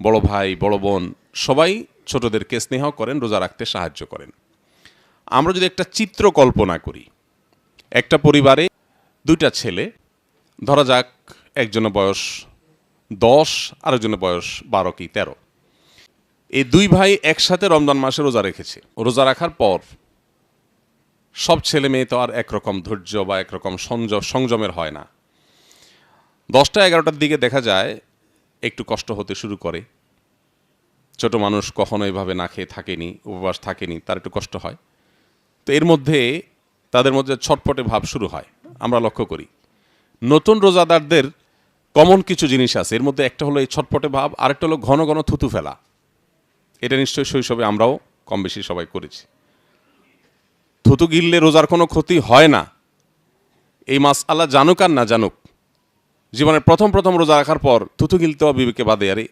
বড় ভাই, বড় বোন, সবাই ছোটদেরকে স্নেহ করেন, রোজা রাখতে সাহায্য করেন। আমরা যদি একটা চিত্র কল্পনা করি, একটা পরিবারে দুইটা ছেলে, ধরা যাক একজনের বয়স দশ, আরেকজনের বয়স বারো কি তেরো। এই দুই ভাই একসাথে রমজান মাসে রোজা রেখেছে। রোজা রাখার পর সব ছেলে মেয়ে তো আর একরকম ধৈর্য বা একরকম সংযম সংযমের হয় না। দশটা এগারোটার দিকে দেখা যায় একটু কষ্ট হতে শুরু করে। ছোট মানুষ কখনো এভাবে না খেয়ে থাকেনি, উপবাস থাকেনি, তার একটু কষ্ট হয়। তো এর মধ্যে, তাদের মধ্যে ছটপটে ভাব শুরু হয়, আমরা লক্ষ্য করি। নতুন রোজাদারদের কমন কিছু জিনিস আছে, এর মধ্যে একটা হলো এই ছটপটে ভাব, আরেকটা হলো ঘন ঘন থুতু ফেলা। এটা নিশ্চয়ই শৈশবে আমরাও কম বেশি সবাই করেছি। থুতু গিললে রোজার কোনো ক্ষতি হয় না। এই মাস আল্লাহ জানুক আর না জানুক জীবনের প্রথম প্রথম রোজা রাখার পর থুতু গিলতেও বিবেকে বাদে আরে